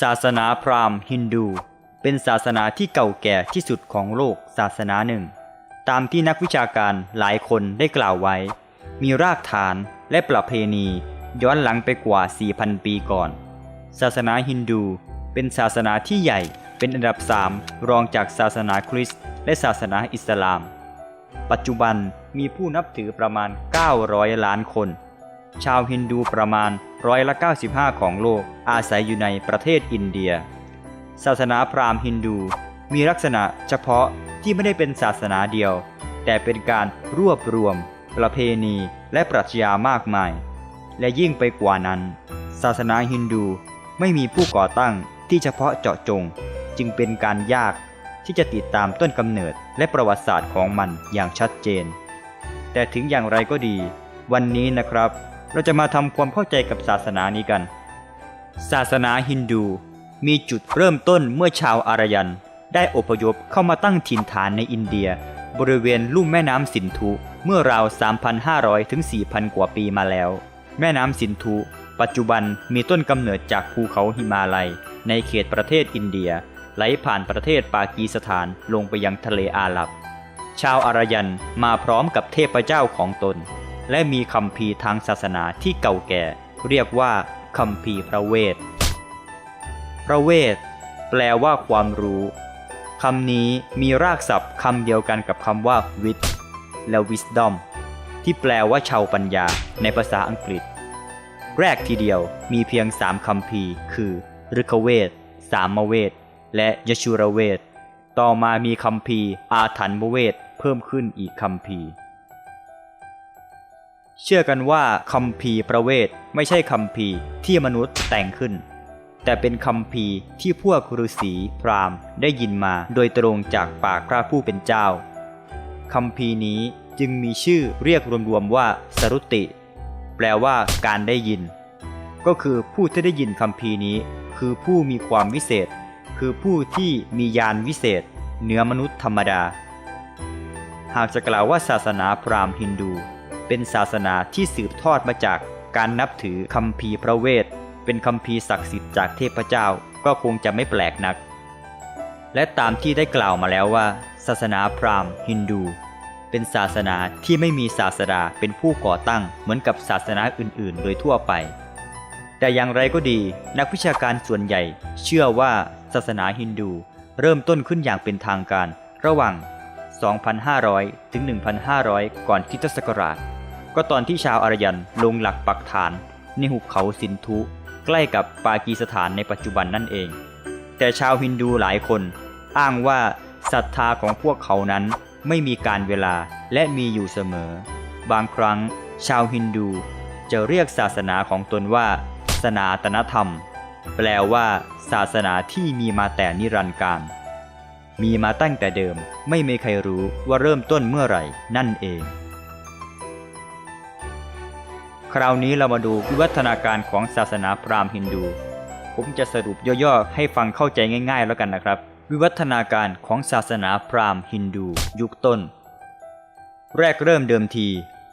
ศาสนาพราหมณ์ฮินดู เป็นศาสนาที่เก่าแก่ที่สุดของโลกศาสนาหนึ่ง ตามที่นักวิชาการหลายคนได้กล่าวไว้ มีรากฐานและประเพณีย้อนหลังไปกว่า 4,000 ปีก่อน ศาสนาฮินดู เป็นศาสนาที่ใหญ่เป็นอันดับสามรองจากศาสนาคริสต์และศาสนาอิสลาม ปัจจุบันมีผู้นับถือประมาณ 900 ล้านคน ชาวฮินดูประมาณร้อยละ95 ของโลกอาศัยอยู่ในประเทศอินเดีย ศาสนาพราหมณ์ฮินดูมีลักษณะเฉพาะที่ไม่ได้เป็นศาสนาเดียว แต่เป็นการรวบรวม ประเพณีและปรัชญามากมาย และยิ่งไปกว่านั้น ศาสนาฮินดูไม่มีผู้ก่อตั้งที่เฉพาะเจาะจง จึงเป็นการยากที่จะติดตามต้นกำเนิดและประวัติศาสตร์ของมันอย่างชัดเจน แต่ถึงอย่างไรก็ดี วันนี้นะครับ เราจะมาทำความเข้าใจกับศาสนานี้กัน ศาสนาฮินดู มีจุดเริ่มต้นเมื่อชาวอารยัน ได้อพยพเข้ามาตั้งถิ่นฐานในอินเดีย บริเวณลุ่มแม่น้ำสินธุเมื่อราว 3,500 ถึง 4,000 กว่าปีมาแล้ว แม่น้ำสินธุปัจจุบันมีต้นกำเนิดจากภูเขาหิมาลัย ในเขตประเทศอินเดีย ไหลผ่านประเทศปากีสถานลงไปยังทะเลอาหรับ ชาวอารยันมาพร้อมกับเทพเจ้าของตน และมีคำพีทางศาสนาที่เก่าแก่ เรียกว่าคำพีพระเวท พระเวท แปลว่าความรู้คำนี้มีรากศัพท์คำเดียวกันกับคำว่า wit และ wisdom ที่แปลว่าชาวปัญญาในภาษาอังกฤษ แรกทีเดียวมีเพียงสามคำพีคือฤกเวท สามเวท และยชูรเวท ต่อมามีคำพีอาถรรพ์เวท เพิ่มขึ้นอีกคำพี เชื่อกันว่าคำพีประเวทไม่ใช่คำพีที่มนุษย์แต่งขึ้น แต่เป็นคำพีที่พวกฤาษีพราหมณ์ได้ยินมาโดยตรงจากปากพระผู้เป็นเจ้าคำพีนี้จึงมีชื่อเรียกรวมๆว่าสรุติ แปลว่าการได้ยิน ก็คือผู้ที่ได้ยินคำพีนี้ คือผู้มีความวิเศษ คือผู้ที่มีญาณวิเศษ เหนือมนุษย์ธรรมดา หากจะกล่าวว่าศาสนาพราหมณ์ฮินดู เป็นศาสนาที่สืบทอดมาจากการนับถือคำพีร์พระเวท เป็นคำพีร์ศักดิ์สิทธิ์จากเทพเจ้าก็คงจะไม่แปลกนัก และตามที่ได้กล่าวมาแล้วว่า ศาสนาพราหมณ์ ฮินดู เป็นศาสนาที่ไม่มีศาสดาเป็นผู้ก่อตั้งเหมือนกับศาสนาอื่นๆ โดยทั่วไป แต่อย่างไรก็ดีนักวิชาการส่วนใหญ่ เชื่อว่าศาสนาฮินดู เริ่มต้นขึ้นอย่างเป็นทางการ ระหว่าง 2,500 ถึง 1,500 ก่อนคริสตศักราช ก็ตอนที่ชาวอารยันลงหลักปักฐานในหุบเขาสินธุ ใกล้กับปากีสถานในปัจจุบันนั่นเอง แต่ชาวฮินดูหลายคน อ้างว่าศรัทธาของพวกเขานั้นไม่มีการเวลาและมีอยู่เสมอ บางครั้งชาวฮินดูจะเรียกศาสนาของตนว่าสนาตนธรรม แปลว่าศาสนาที่มีมาแต่นิรันดร์การ มีมาตั้งแต่เดิมไม่มีใครรู้ว่าเริ่มต้นเมื่อไหร่นั่นเอง คราวนี้เรามาดูวิวัฒนาการของศาสนาพราหมณ์ฮินดู ผมจะสรุปย่อๆให้ฟังเข้าใจง่าย ๆ แล้วกันนะครับ วิวัฒนาการของศาสนาพราหมณ์ฮินดู ยุคต้น แรกเริ่มเดิมที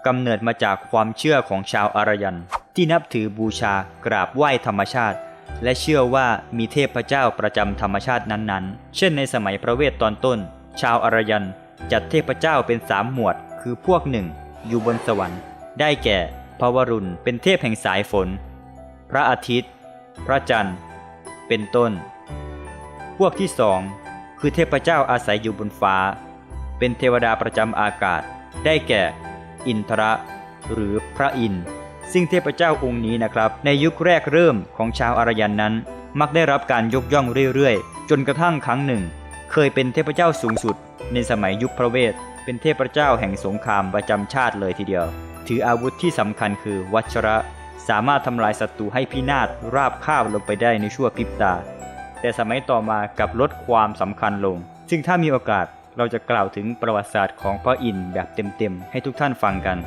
กำเนิดมาจากความเชื่อของชาวอารยัน ที่นับถือบูชากราบไหว้ธรรมชาติ และเชื่อว่ามีเทพเจ้าประจำธรรมชาตินั้นๆ เช่นในสมัยพระเวทตอนต้น ชาวอารยันจัดเทพเจ้าเป็นสามหมวด คือพวกหนึ่งอยู่บนสวรรค์ ได้แก่ พระวรุณเป็นเทพแห่งสายฝน พระอาทิตย์ พระจันทร์ เป็นต้น พวกที่สองคือเทพเจ้าอาศัยอยู่บนฟ้า เป็นเทวดาประจำอากาศ ได้แก่ อินทระ หรือพระอินทร์ซึ่งเทพเจ้าองค์นี้นะครับ ในยุคแรกเริ่มของชาวอารยันนั้น มักได้รับการยกย่องเรื่อยๆ จนกระทั่งครั้งหนึ่ง เคยเป็นเทพเจ้าสูงสุด ในสมัยยุคพระเวท เป็นเทพเจ้าแห่งสงครามประจำชาติเลยทีเดียว ถืออาวุธที่สำคัญคือวัชระ สามารถทำลายศัตรูให้พินาศราบคาบลงไปได้ในชั่วพริบตา แต่สมัยต่อมากับลดความสำคัญลง ซึ่งถ้ามีโอกาสเราจะกล่าวถึงประวัติศาสตร์ของพระอินทร์แบบเต็มๆ ให้ทุกท่านฟังกัน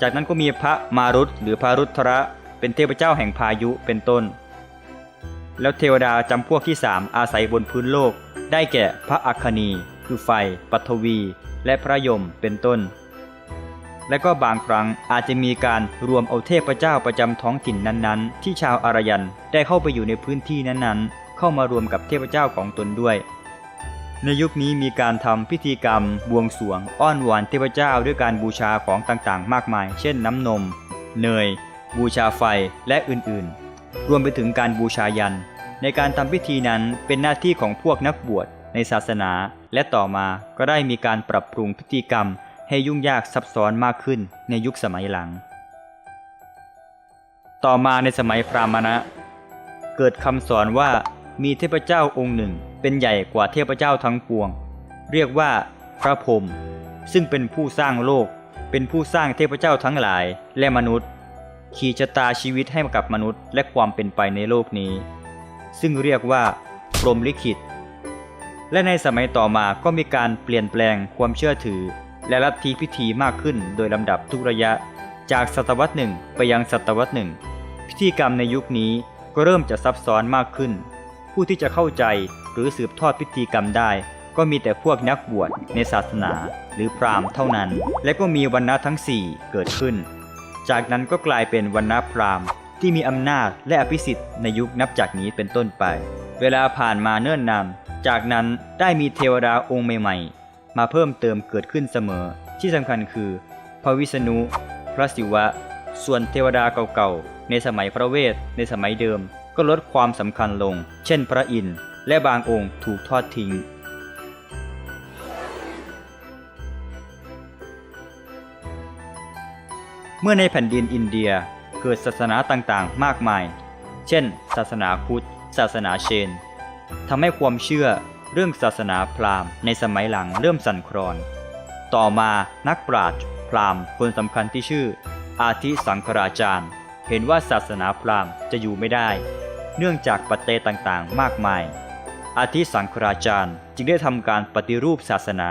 จากนั้นก็มีพระมารุตหรือพระรุทระเป็นเทพเจ้าแห่งพายุเป็นต้น แล้วเทวดาจำพวกที่สามอาศัยบนพื้นโลก ได้แก่พระอัคคณีคือไฟ ปัทวี และพระยมเป็นต้น และก็บางครั้งอาจจะมีการรวมเอาเทพเจ้าประจำท้องถิ่นนั้นๆ ที่ชาวอารยันได้เข้าไปอยู่ในพื้นที่นั้นๆ เข้ามารวมกับเทพเจ้าของตนด้วย ในยุคนี้มีการทำพิธีกรรม บวงสรวง อ้อนวอนเทพเจ้าด้วยการบูชาของต่างๆ มากมาย เช่นน้ำนม เนย บูชาไฟและอื่นๆ รวมไปถึงการบูชายัน ในการทำพิธีนั้นเป็นหน้าที่ของพวกนักบวชในศาสนา และต่อมาก็ได้มีการปรับปรุงพิธีกรรม ให้ยุ่งยากซับซ้อนมากขึ้นในยุคสมัยหลัง ต่อมาในสมัยพราหมณะ เกิดคำสอนว่ามีเทพเจ้าองค์หนึ่งเป็นใหญ่กว่าเทพเจ้าทั้งปวง เรียกว่าพระพรหมซึ่งเป็นผู้สร้างโลก เป็นผู้สร้างเทพเจ้าทั้งหลายและมนุษย์ ขี่ชะตาชีวิตให้กับมนุษย์และความเป็นไปในโลกนี้ ซึ่งเรียกว่าพรหมลิขิตและในสมัยต่อมาก็มีการเปลี่ยนแปลงความเชื่อถือ และลัทธิพิธีมากขึ้นโดยลำดับทุกระยะ จากศตวรรษหนึ่งไปยังศตวรรษหนึ่งพิธีกรรมในยุคนี้ก็เริ่มจะซับซ้อนมากขึ้น ผู้ที่จะเข้าใจหรือสืบทอดพิธีกรรมได้ ก็มีแต่พวกนักบวชในศาสนา หรือพราหมณ์เท่านั้น และก็มีวรรณะทั้งสี่เกิดขึ้น จากนั้นก็กลายเป็นวรรณะพราหมณ์ที่มีอำนาจและอภิสิทธิ์ในยุคนับจากนี้เป็นต้นไป เวลาผ่านมาเนิ่นนาน จากนั้นได้มีเทวดาองค์ใหม่ มาเพิ่มเติมเกิดขึ้นเสมอ ที่สำคัญคือ พระวิษณุ พระศิวะ ส่วนเทวดาเก่าๆ ในสมัยพระเวท ในสมัยเดิม ก็ลดความสำคัญลง เช่นพระอินทร์และบางองค์ถูกทอดทิ้งเมื่อในแผ่นดินอินเดียเกิดศาสนาต่างๆ มากมาย เช่น ศาสนาพุทธ ศาสนาเชนทำให้ความเชื่อ เรื่องศาสนาพราหมณ์ในสมัยหลังเริ่มสั่นคลอน ต่อมานักปราชญ์พราหมณ์คนสำคัญที่ชื่อ อาทิสังคราจารย์ เห็นว่าศาสนาพราหมณ์จะอยู่ไม่ได้ เนื่องจากปัจเจต่างๆ มากมาย อาทิสังคราจารย์จึงได้ทำการปฏิรูปศาสนา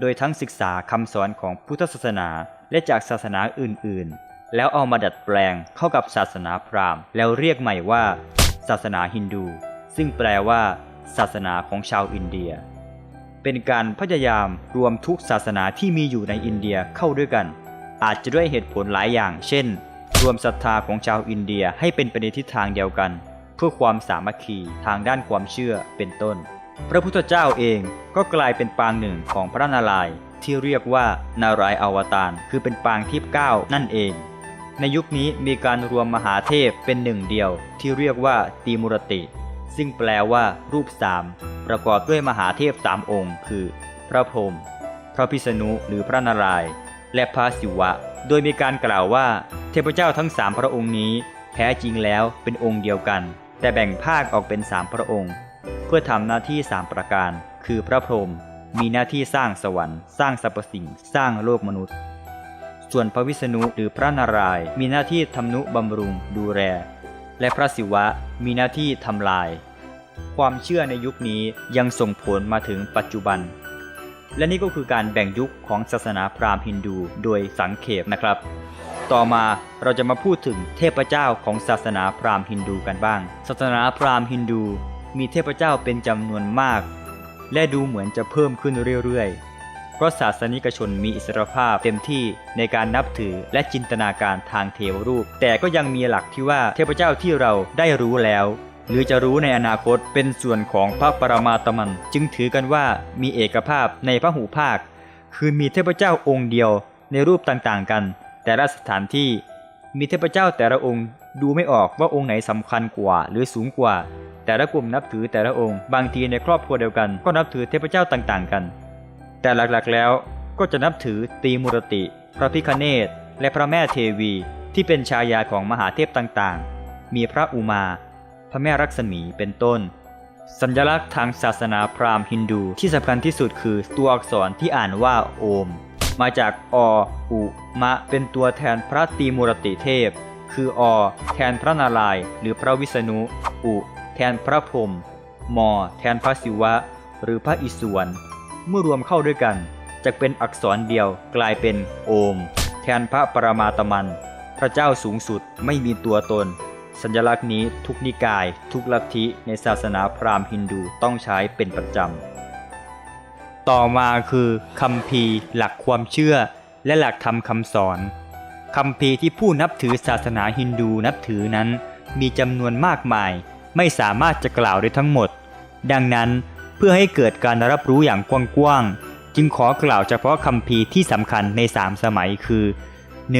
โดยทั้งศึกษาคำสอนของพุทธศาสนาและจากศาสนาอื่นๆ แล้วเอามาดัดแปลงเข้ากับศาสนาพราหมณ์ แล้วเรียกใหม่ว่า ศาสนาฮินดู ซึ่งแปลว่า ศาสนาของชาวอินเดีย เป็นการพยายามรวมทุกศาสนาที่มีอยู่ในอินเดียเข้าด้วยกัน อาจจะด้วยเหตุผลหลายอย่าง เช่น รวมศรัทธาของชาวอินเดียให้เป็นไปในทิศทางเดียวกัน เพื่อความสามัคคีทางด้านความเชื่อเป็นต้น พระพุทธเจ้าเองก็กลายเป็นปางหนึ่งของพระนารายณ์ที่เรียกว่านารายณ์อวตาร คือเป็นปางที่เก้านั่นเอง ในยุคนี้มีการรวมมหาเทพเป็นหนึ่งเดียวที่เรียกว่าตีมุรติ ซึ่งแปลว่า รูปสามประกอบด้วยมหาเทพสามองค์ คือ พระพรหมพระพิษณุหรือพระนารายณ์และพระศิวะ โดยมีการกล่าวว่า เทพเจ้าทั้งสามพระองค์นี้ แท้จริงแล้วเป็นองค์เดียวกัน แต่แบ่งภาคออกเป็นสามพระองค์ เพื่อทำหน้าที่สามประการ คือพระพรหมมีหน้าที่สร้างสวรรค์สร้างสรรพสิ่งสร้างโลกมนุษย์ ส่วนพระวิษณุหรือพระนารายณ์มีหน้าที่ทำนุบำรุงดูแล และพระศิวะมีหน้าที่ทำลาย ความเชื่อในยุคนี้ยังส่งผลมาถึงปัจจุบัน และนี่ก็คือการแบ่งยุคของศาสนาพราหมณ์ฮินดูโดยสังเขปนะครับ ต่อมาเราจะมาพูดถึงเทพเจ้าของศาสนาพราหมณ์ฮินดูกันบ้าง ศาสนาพราหมณ์ฮินดูมีเทพเจ้าเป็นจำนวนมาก และดูเหมือนจะเพิ่มขึ้นเรื่อยๆ เพราะศาสนิกชนมีอิสรภาพเต็มที่ในการนับถือและจินตนาการทางเทวรูป แต่ก็ยังมีหลักที่ว่าเทพเจ้าที่เราได้รู้แล้วหรือจะรู้ในอนาคตเป็นส่วนของพระปรมาตมัน จึงถือกันว่ามีเอกภาพในพระหูภาค คือมีเทพเจ้าองค์เดียวในรูปต่างๆกัน แต่ละสถานที่มีเทพเจ้าแต่ละองค์ดูไม่ออกว่าองค์ไหนสำคัญกว่าหรือสูงกว่า แต่ละกลุ่มนับถือแต่ละองค์ บางทีในครอบครัวเดียวกันก็นับถือเทพเจ้าต่างๆ กัน แต่หลักๆแล้วก็จะนับถือตีมุรติ พระพิคเนตและพระแม่เทวีที่เป็นชายาของมหาเทพต่างๆ มีพระอุมา พระแม่รักษมีเป็นต้น สัญลักษณ์ทางศาสนาพราหมณ์ฮินดูที่สำคัญที่สุดคือตัวอักษรที่อ่านว่าโอม มาจากออุมะเป็นตัวแทนพระตีมุรติเทพ คืออแทนพระนารายณ์หรือพระวิษณุ อุ แทนพระพรหมมแทนพระศิวะ หรือพระอิศวร เมื่อรวมเข้าด้วยกันจะเป็นอักษรเดียวกลายเป็นโอม แทนพระปรมาตมัน พระเจ้าสูงสุดไม่มีตัวตน สัญลักษณ์นี้ทุกนิกาย ทุกลัทธิในศาสนาพราหมณ์ฮินดูต้องใช้เป็นประจำ ต่อมาคือคัมภีหลักความเชื่อ และหลักธรรมคำสอนคัมภีที่ผู้นับถือศาสนาฮินดูนับถือนั้น มีจำนวนมากมาย ไม่สามารถจะกล่าวได้ทั้งหมด ดังนั้น เพื่อให้เกิดการรับรู้อย่างกว้างๆ จึงขอกล่าวเฉพาะคัมภีที่สำคัญในสามสมัยคือ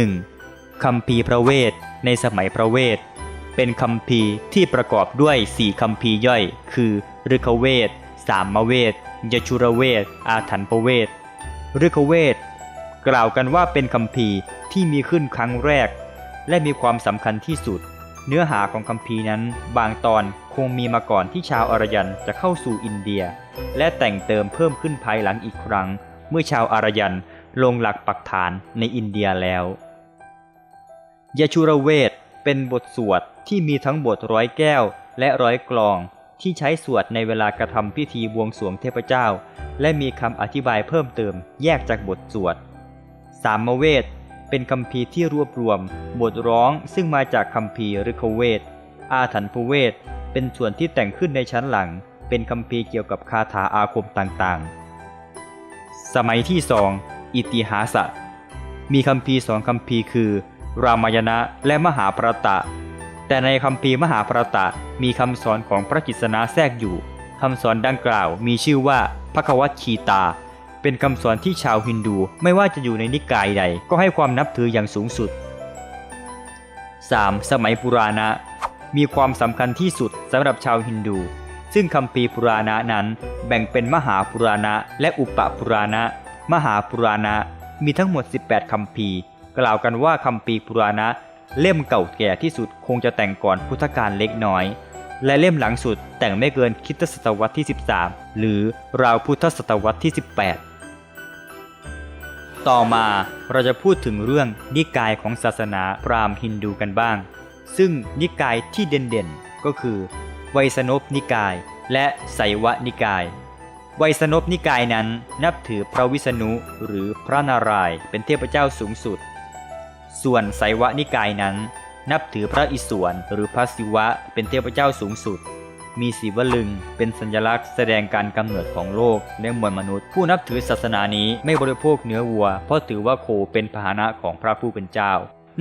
1. คัมภีพระเวทในสมัยพระเวท เป็นคัมภีที่ประกอบด้วยสี่คัมภีย่อย คือฤกเวทสามเวทยชุรเวท อาถรรพเวทฤกเวทกล่าวกันว่าเป็นคัมภีที่มีขึ้นครั้งแรก และมีความสำคัญที่สุด เนื้อหาของคัมภีนั้นบางตอน งมีมาก่อนที่ชาวอารยันจะเข้าสู่อินเดีย และแต่งเติมเพิ่มขึ้นภายหลังอีกครั้ง เมื่อชาวอารยันลงหลักปักฐานในอินเดียแล้วยชุรเวทเป็นบทสวดที่มีทั้งบทร้อยแก้วและร้อยกลองที่ใช้สวดในเวลากระทำพิธีบวงสรวงเทพเจ้า และมีคำอธิบายเพิ่มเติมแยกจากบทสวด สามเวทเป็นคัมภีที่รวบรวม บทร้องซึ่งมาจากคัมภีร์ฤกเวทอาถรรพเวท เป็นส่วนที่แต่งขึ้นในชั้นหลัง เป็นคัมภีเกี่ยวกับคาถาอาคมต่างๆ สมัยที่สองอิติหาสะมีคัมภีสองคัมภีคือ รามายณะและมหาภรตะ แต่ในคัมภีมหาภรตะมีคำสอนของพระกิษณะแทรกอยู่คำสอนดังกล่าวมีชื่อว่าพระควัตชีตา เป็นคำสอนที่ชาวฮินดูไม่ว่าจะอยู่ในนิกายใดก็ให้ความนับถืออย่างสูงสุด 3. สมัยปุราณะ มีความสำคัญที่สุดสำหรับชาวฮินดู ซึ่งคัมภีปุราณะนั้นแบ่งเป็นมหาปุราณะและอุปปุราณะ มหาปุราณะมีทั้งหมด 18คัมภีกล่าวกันว่าคัมภีปุราณะเล่มเก่าแก่ที่สุดคงจะแต่งก่อนพุทธกาลเล็กน้อย และเล่มหลังสุดแต่งไม่เกินคริสตศตวรรษที่ 13 หรือราวพุทธศตวรรษที่ 18 ต่อมาเราจะพูดถึงเรื่องนิกายของศาสนาพราหมณ์ฮินดูกันบ้าง ซึ่งนิกายที่เด่นๆ ก็คือ ไวยสนพนิกายและไสยวนิกาย ไวยสนพนิกายนั้นนับถือพระวิษณุหรือพระนารายณ์เป็นเทพเจ้าสูงสุด ส่วนไสยวนิกายนั้น นับถือพระอิศวรหรือพระศิวะเป็นเทพเจ้าสูงสุด มีสีวลึงเป็นสัญลักษณ์แสดงการกำเนิดของโลกและมวลมนุษย์ ผู้นับถือศาสนานี้ไม่บริโภคเนื้อวัว เพราะถือว่าโคเป็นพาหนะของพระผู้เป็นเจ้า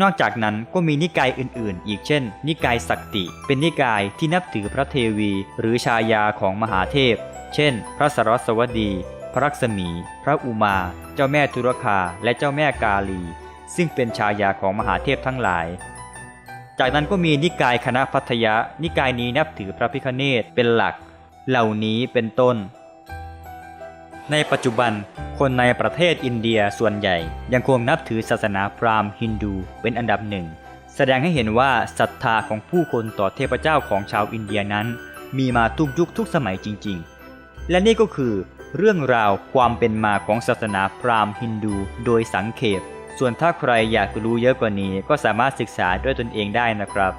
นอกจากนั้นก็มีนิกายอื่นๆ อีกเช่น นิกายสักติ เป็นนิกายที่นับถือพระเทวี หรือชายาของมหาเทพ เช่น พระสรสวดี พระรักษมี พระอุมา เจ้าแม่ทุรคา และเจ้าแม่กาลี ซึ่งเป็นชายาของมหาเทพทั้งหลายจากนั้นก็มีนิกายคณะพัทยะ นิกายนี้นับถือพระพิฆเนศเป็นหลัก เหล่านี้เป็นต้น ในปัจจุบัน คนในประเทศอินเดียส่วนใหญ่ ยังคงนับถือศาสนาพราหมณ์ฮินดูเป็นอันดับหนึ่ง แสดงให้เห็นว่าศรัทธาของผู้คนต่อเทพเจ้าของชาวอินเดียนั้น มีมาทุกยุคทุกสมัยจริง ๆ และนี่ก็คือเรื่องราวความเป็นมาของศาสนาพราหมณ์ฮินดูโดยสังเขป ส่วนถ้าใครอยากรู้เยอะกว่านี้ ก็สามารถศึกษาด้วยตนเองได้นะครับ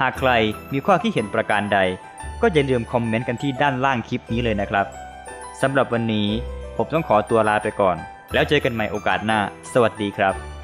หากใครมีข้อคิดเห็นประการใด ก็อย่าลืมคอมเมนต์กันที่ด้านล่างคลิปนี้เลยนะครับ สำหรับวันนี้ผมต้องขอตัวลาไปก่อน แล้วเจอกันใหม่โอกาสหน้า สวัสดีครับ